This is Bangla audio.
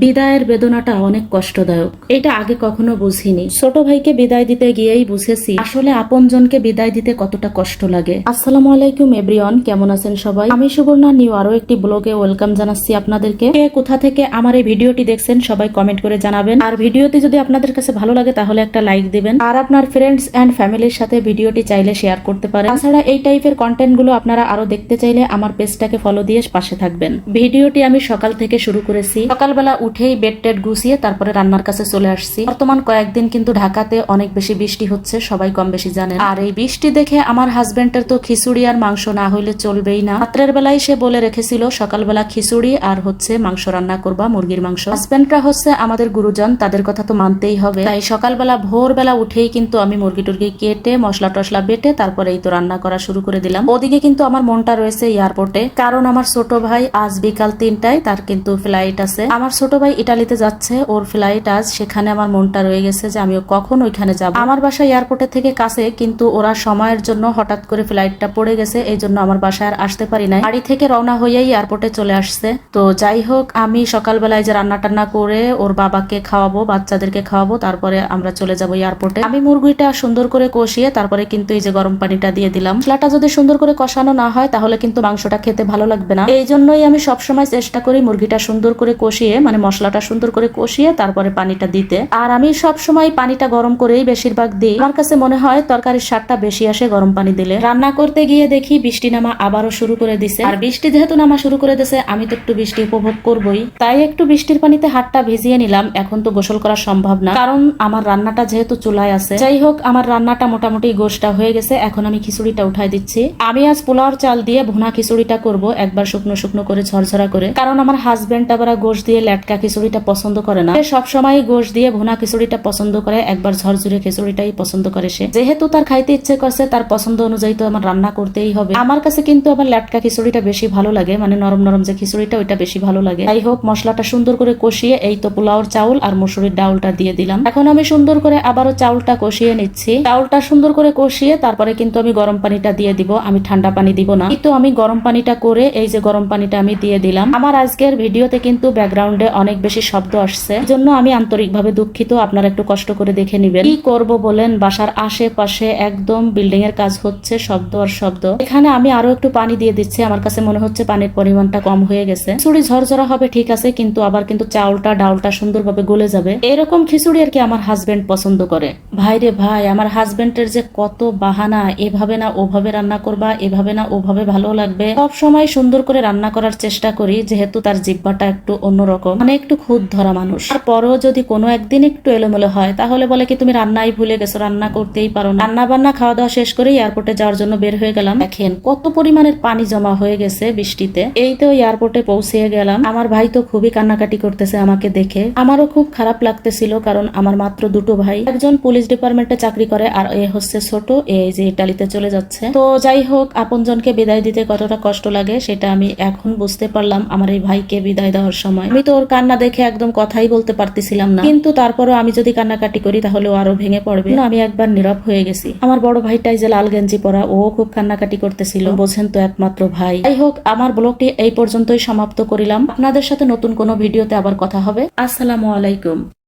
বিদায়ের বেদনাটা অনেক কষ্টদায়ক। এটা আগে কখনো বুঝিনি। ছোট ভাইকে বিদায় দিতে গিয়েই বুঝেছি, আসলে আপনজনকে বিদায় দিতে কতটা কষ্ট লাগে। আসসালামু আলাইকুম, এভরিওয়ান। কেমন আছেন সবাই? আমি সুবর্ণা, নিউ আরও একটি ব্লগে ওয়েলকাম জানাচ্ছি আপনাদেরকে। কে কোথা থেকে আমার এই ভিডিওটি দেখছেন, সবাই কমেন্ট করে জানাবেন। আর ভিডিওটি যদি আপনাদের কাছে ভালো লাগে, তাহলে একটা লাইক দিবেন। আর আপনার ফ্রেন্ডস এন্ড ফ্যামিলির সাথে ভিডিওটি চাইলে শেয়ার করতে পারেন। তাছাড়া এই টাইপের কন্টেন্টগুলো আপনারা আরও দেখতে চাইলে আমার পেজটাকে ফলো দিয়ে পাশে থাকবেন। ভিডিওটি আমি সকাল থেকে শুরু করেছি। সকালবেলা উঠেই বেড টেড গুছিয়ে তারপরে রান্নার কাছে চলে আসছি। বর্তমান কয়েকদিন কিন্তু ঢাকাতে অনেক বেশি বৃষ্টি হচ্ছে, সবাই কম বেশি জানেন। আর এই বৃষ্টি দেখে আমার হাজবেন্ডের তো খিচুড়ি আর মাংস না হইলে চলবেই না। রাত্রের বেলায় সে বলে রেখেছিল, সকালবেলা খিচুড়ি আর হচ্ছে মাংস রান্না করবা, মুরগির মাংস। হাজবেন্ডরা হচ্ছে আমাদের গুরুজন, তাদের কথা তো মানতেই হবে। তাই সকালবেলা ভোরবেলা উঠেই কিন্তু আমি মুরগি টুরগি কেটে মশলা টসলা বেটে তারপরে এই তো রান্না করা শুরু করে দিলাম। ওদিকে কিন্তু আমার মনটা রয়েছে এয়ারপোর্টে কারণ আমার ছোট ভাই আজ বিকাল তিনটায় তার কিন্তু ফ্লাইট আছে। আমার ছোট ভাই ইটালিতে যাচ্ছে, ওর ফ্লাইট আজ। সেখানে আমার মনটা রয়ে গেছে যে আমি কখন ওইখানে যাব। আমার বাসা এয়ারপোর্টের থেকে কাছে, কিন্তু ওরা সময়ের জন্য হঠাৎ করে ফ্লাইটটা পড়ে গেছে, এই জন্য আমার বাসায় আর আসতে পারি নাই। বাড়ি থেকে রওনা হয়েই এয়ারপোর্টে চলে আসছে। তো যাই হোক, আমি সকালবেলায় যে রান্না টান্না করে ওর বাবাকে খাওয়াবো, বাচ্চাদেরকে খাওয়াবো, তারপরে আমরা চলে যাব এয়ারপোর্টে আমি মুরগিটা সুন্দর করে কষিয়ে, তারপরে কিন্তু এই যে গরম পানিটা দিয়ে দিলাম। মশলাটা যদি সুন্দর করে কষানো না হয়, তাহলে কিন্তু মাংসটা খেতে ভালো লাগবে না। এই জন্যই আমি সবসময় চেষ্টা করি মুরগিটা সুন্দর করে কষিয়ে মানে মশলাটা সুন্দর করে কষিয়ে তারপরে পানিটা দিতে। আর আমি সব সময় পানিটা গরম করেই বেশিরভাগ দিই। আমার কাছে মনে হয় তরকারির স্বাদটা বেশি আসে গরম পানি দিলে। রান্না করতে গিয়ে দেখি বৃষ্টি নামা আবারও শুরু করে দিছে। আর বৃষ্টি যেহেতু নামা শুরু করে দিছে, আমি তো একটু বৃষ্টি উপভোগ করবই। তাই একটু বৃষ্টির পানিতে হাতটা ভিজিয়ে নিলাম। এখন তো গোসল করা সম্ভব না। কারণ আমার রান্নাটা যেহেতু চুলায় আছে। যাই হোক, আমার রান্নাটা মোটামুটি গোষ্ঠটা হয়ে গেছে। এখন আমি খিচুড়িটা উঠাই দিচ্ছি। আমি আজ পোলাওর চাল দিয়ে ভুনা খিচুড়িটা করব। একবার শুকনো শুকনো করে ঝরঝরা করে। কারণ আমার হাজবেন্ড আবার গোশ দিয়ে লেটকা খিচুড়িটা পছন্দ করে না। সব সময় গোশ দিয়ে ভুনা খিচুড়িটা পছন্দ করে, একবার ঝরঝরে খিচুড়িটাই পছন্দ করে সে। যেহেতু তার খাইতে ইচ্ছে করছে, তার পছন্দ অনুযায়ী তো আমার রান্না করতেই হবে। আমার কাছে কিন্তু আবার লেটকা খিচুড়িটা বেশি ভালো লাগে মানে নরম নরম যে খিচুড়িটা, ওইটা বেশি ভালো লাগে। যাই হোক, মশলাটা সুন্দর করে কষিয়ে এই তো পোলাওর চাউল আর মসুরির ডাউলটা দিয়ে দিলাম। এখন আমি সুন্দর করে আবারও চাউলটা কষিয়ে নিচ্ছি। চাউলটা সুন্দর করে কষিয়ে তারপরে কিন্তু আমি গরম পানিটা দিয়ে দিব। আমি ঠান্ডা পানি দিব না। কিন্তু আমি গরম পানিটা করে, এই যে গরম পানিটা আমি দিয়ে দিলাম। আমার আজকের ভিডিওতে কিন্তু ব্যাকগ্রাউন্ডে অনেক বেশি শব্দ আসছে। জন্য আমি আন্তরিকভাবে দুঃখিত, আপনারা একটু কষ্ট করে দেখে নিবেন। কি করব বলেন, বাসার আশেপাশে একদম বিল্ডিং এর কাজ হচ্ছে, শব্দ আর শব্দ। এখানে আমি আরও একটু পানি দিয়ে দিচ্ছি, আমার কাছে মনে হচ্ছে পানির পরিমাণটা কম হয়ে গেছে। খিচুড়ি ঝরঝরা হবে ঠিক আছে, কিন্তু আবার কিন্তু চাউলটা ডাউলটা সুন্দরভাবে গলে যাবে। এরকম খিচুড়ি আর কি আমার হাজবেন্ড পছন্দ করে। ভাই রে ভাই, আমার হাজবেন্ডের যে কত বাহানা, এভাবে না ওভাবে রান্না করবা, এভাবে না ওভাবে ভালো লাগবে। সব সময় সুন্দর করে রান্না করার চেষ্টা করি, যেহেতু তার জিব্বাটা একটু অন্যরকম। মানে একটু খুদ ধরা মানুষ। তারপরও যদি কোনো একদিন একটু এলোমেলো হয়, তাহলে বলে কি, তুমি রান্নাই ভুলে গেছো, রান্না করতেই পারো না। রান্না বান্না খাওয়া দাওয়া শেষ করে এয়ারপোর্টে যাওয়ার জন্য বের হয়ে গেলাম। দেখেন কত পরিমাণের পানি জমা হয়ে গেছে বৃষ্টিতে। এই তো এয়ারপোর্টে পৌঁছে গেলাম। আমার ভাই তো খুবই কান্নাকাটি করতেছে আমাকে দেখে। আমারও খুব খারাপ লাগতেছিল, কারণ আমার মাত্র দুটো ভাই। একজন পুলিশ ডিপার্টমেন্টে চাকরি করে, আর এ হচ্ছে ছোট এই যে ইটালিতে চলে যাচ্ছে। তো যাই হোক, আপনজনকে বিদায় দিতে কতটা কষ্ট লাগে, সেটা আমি এখন বুঝতে পারলাম। আমার এই ভাইকে বিদায় দেওয়ার সময়। আমি তো ওর কান্না দেখে একদম কথাই বলতে পারতেছিলাম না। কিন্তু তারপরও আমি যদি কান্নাকাটি করি, তাহলে ও আরও ভেঙে পড়বে। আমি একবার নীরব হয়ে গেছি। আমার বড় ভাইটাই যে লাল গেঞ্জি পরা, ও খুব কান্নাকাটি করতেছিল। বোঝেন তো একমাত্র ভাই। যাই হোক, আমার ব্লগটি এই পর্যন্তই সমাপ্ত করিলাম। আপনাদের সাথে নতুন কোনো ভিডিওতে আবার কথা হবে। আসসালামু আলাইকুম।